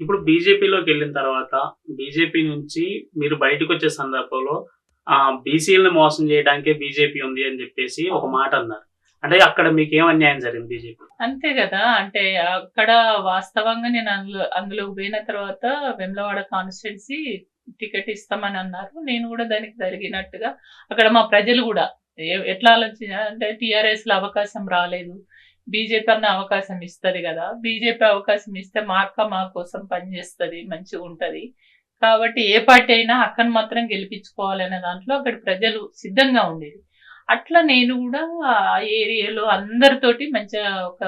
ఇప్పుడు బీజేపీలోకి వెళ్ళిన తర్వాత బీజేపీ నుంచి మీరు బయటకు వచ్చే సందర్భంలో ఆ బీసీలను మోసం చేయడానికే బీజేపీ ఉంది అని చెప్పేసి ఒక మాట అన్నారు. అంటే అక్కడ మీకు ఏం అన్యాయం జరిగింది బీజేపీ అంతే కదా. అంటే అక్కడ వాస్తవంగా నేను అందులో అందులోకి పోయిన తర్వాత వెమ్లవాడ కాన్స్టిట్యున్సీ టికెట్ ఇస్తామని అన్నారు. నేను కూడా దానికి జరిగినట్టుగా అక్కడ మా ప్రజలు కూడా ఎట్లా ఆలోచించారు? అంటే టిఆర్ఎస్లో అవకాశం రాలేదు. బీజేపీ అన్న అవకాశం ఇస్తుంది కదా. బీజేపీ అవకాశం ఇస్తే మా అక్క మా కోసం పనిచేస్తుంది మంచిగా ఉంటుంది. కాబట్టి ఏ పార్టీ అయినా అక్కను మాత్రం గెలిపించుకోవాలనే దాంట్లో అక్కడ ప్రజలు సిద్ధంగా ఉండేది. అట్లా నేను కూడా ఆ ఏరియాలో అందరితోటి మంచిగా ఒక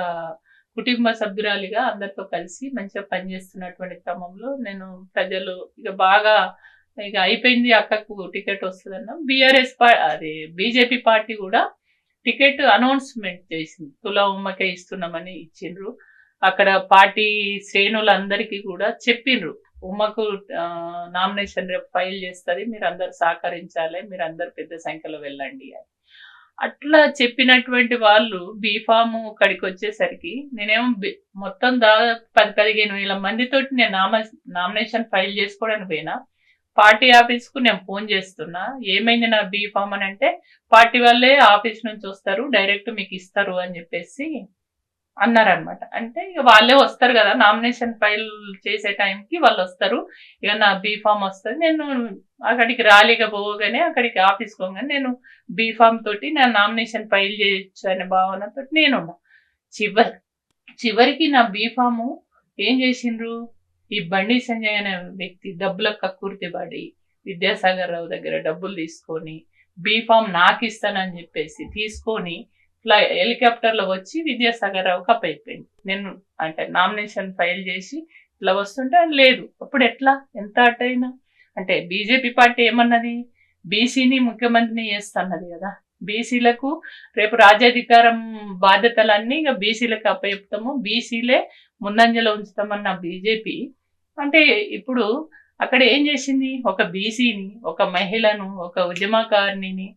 కుటుంబ సభ్యురాలిగా అందరితో కలిసి మంచిగా పనిచేస్తున్నటువంటి క్రమంలో నేను ప్రజలు ఇక బాగా ఇక అయిపోయింది అక్కకు టికెట్ వస్తుందన్న. బీఆర్ఎస్ పా అది బీజేపీ పార్టీ కూడా టికెట్ అనౌన్స్మెంట్ చేసింది. తులా ఉమ్మకే ఇస్తున్నామని ఇచ్చిండ్రు. అక్కడ పార్టీ శ్రేణులందరికీ కూడా చెప్పిండ్రు ఉమ్మకు నామినేషన్ రేపు ఫైల్ చేస్తుంది మీరు అందరు సహకరించాలి మీరు అందరు పెద్ద సంఖ్యలో వెళ్ళండి అని. అట్లా చెప్పినటువంటి వాళ్ళు బీఫామ్ ఇక్కడికి వచ్చేసరికి నేనేమో మొత్తం దాదాపు పది పదిహేను వేల మందితోటి నేను నామ నామినేషన్ ఫైల్ చేసుకోవడానికి పోయినా పార్టీ ఆఫీస్కు నేను ఫోన్ చేస్తున్నా. ఏమైంది నా బీ ఫామ్ అని అంటే పార్టీ వాళ్ళే ఆఫీస్ నుంచి వస్తారు డైరెక్ట్ మీకు ఇస్తారు అని చెప్పేసి అన్నారనమాట అంటే ఇక వాళ్ళే వస్తారు కదా నామినేషన్ ఫైల్ చేసే టైంకి వాళ్ళు వస్తారు. ఇక నా బీ ఫామ్ వస్తుంది. నేను అక్కడికి రాలేకపోగానే పోగానే అక్కడికి ఆఫీస్ పోగానే నేను బీఫామ్ తోటి నా నామినేషన్ ఫైల్ చేయొచ్చు అనే భావనతో నేను చివరి చివరికి నా బీ ఫాము ఏం చేసిండ్రు? ఈ బండి సంజయ్ అనే వ్యక్తి డబ్బుల కక్కుర్తి పడి విద్యాసాగర్ రావు దగ్గర డబ్బులు తీసుకొని బీఫామ్ నాకు ఇస్తానని చెప్పేసి తీసుకొని ఇట్లా హెలికాప్టర్లో వచ్చి విద్యాసాగర్ రావుకి అప్పయిపోయింది నేను అంటే నామినేషన్ ఫైల్ చేసి ఇట్లా వస్తుంటే లేదు. అప్పుడు ఎట్లా? ఎంత అటైనా? అంటే బీజేపీ పార్టీ ఏమన్నది? బీసీని ముఖ్యమంత్రిని చేస్తున్నది కదా. బీసీలకు రేపు రాజ్యాధికారం బాధ్యతలన్నీ ఇక బీసీలకు అప్పచెప్తాము. బీసీలే ముందంజలో ఉంచుతామన్న బీజేపీ. అంటే ఇప్పుడు అక్కడ ఏం చేసింది? ఒక బీసీని ఒక మహిళను ఒక ఉద్యమకారిణిని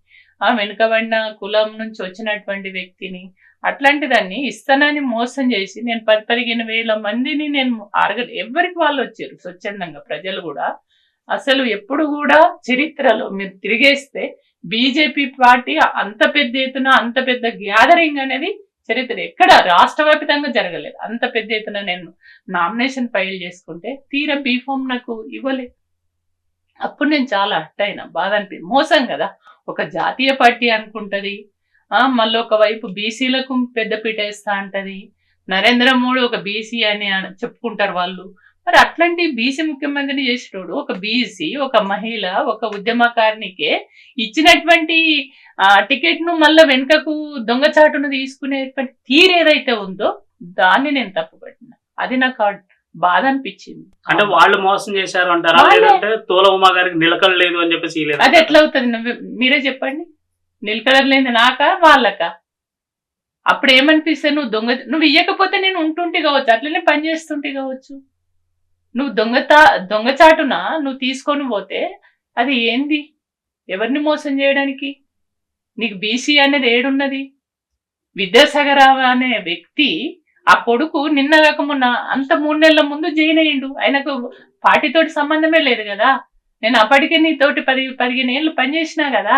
ఆ వెనుకబడిన కులం నుంచి వచ్చినటువంటి వ్యక్తిని అట్లాంటి దాన్ని ఇస్తానని మోసం చేసి నేను పది పదిహేను వేల మందిని నేను అరగ ఎవరికి వాళ్ళు వచ్చారు? స్వచ్ఛందంగా ప్రజలు కూడా అసలు ఎప్పుడు కూడా చరిత్రలో మీరు తిరిగేస్తే బీజేపీ పార్టీ అంత పెద్ద ఎత్తున అంత పెద్ద గ్యాదరింగ్ అనేది చరిత్ర ఎక్కడ రాష్ట్ర వ్యాప్తంగా జరగలేదు. అంత పెద్ద ఎత్తున నేను నామినేషన్ ఫైల్ చేసుకుంటే తీరా బీఫామ్ నాకు ఇవ్వలేదు. అప్పుడు నేను చాలా హట్ అయినా. బాధ అనిపి మోసం కదా. ఒక జాతీయ పార్టీ అనుకుంటది. మళ్ళీ ఒకవైపు బీసీలకు పెద్దపీట వేస్తా అంటది. నరేంద్ర మోడీ ఒక బీసీ అని చెప్పుకుంటారు వాళ్ళు. మరి అట్లాంటి బీసీ ముఖ్యమంత్రిని చేసేటోడు ఒక బీసీ ఒక మహిళ ఒక ఉద్యమకారినికే ఇచ్చినటువంటి ఆ టికెట్ను మళ్ళీ వెనుకకు దొంగచాటును తీసుకునేటువంటి తీరు ఏదైతే ఉందో దాన్ని నేను తప్పుపట్టిన. అది నాకు బాధ అనిపించింది. అంటే వాళ్ళు మోసం చేశారు అంటారా. లేదంటే తోల ఉమా గారికి నిలకడ లేదు అని చెప్పేసి లేదు. అది ఎట్లా అవుతుంది? మీరే చెప్పండి. నిలకడలేంది నాకా వాళ్ళకా? అప్పుడు ఏమనిపిస్తే నువ్వు దొంగ నువ్వు ఇయ్యకపోతే నేను ఉంటుంటే కావచ్చు అట్లనే పని చేస్తుంటే కావచ్చు. నువ్వు దొంగత దొంగచాటున? నువ్వు తీసుకొని పోతే అది ఏంది? ఎవరిని మోసం చేయడానికి? నీకు బీసీ అనేది ఏడున్నది? విద్యాసాగరరావు అనే వ్యక్తి ఆ కొడుకు నిన్న కాక అంత మూడు నెలల ముందు జైన్ అయ్యిండు. ఆయనకు పార్టీతోటి సంబంధమే లేదు కదా. నేను అప్పటికే నీతోటి పది పదిహేను ఏళ్ళు పనిచేసినా కదా.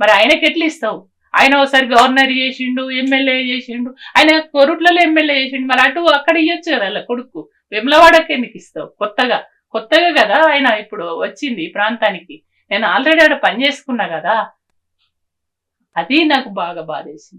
మరి ఆయనకి ఎట్లా ఇస్తావు? ఆయన ఒకసారి గవర్నర్ చేసిండు ఎమ్మెల్యే చేసిండు ఆయన కొరుట్లలో ఎమ్మెల్యే చేసిండు. మరి అటు అక్కడ ఇవ్వచ్చు కదా అలా కొడుకు. వెమ్లవాడకి ఎందుకు ఇస్తావు? కొత్తగా. కొత్తగా కదా ఆయన ఇప్పుడు వచ్చింది ఈ ప్రాంతానికి. నేను ఆల్రెడీ ఆడ పని చేసుకున్నా కదా. అది నాకు బాగా బాధేసింది.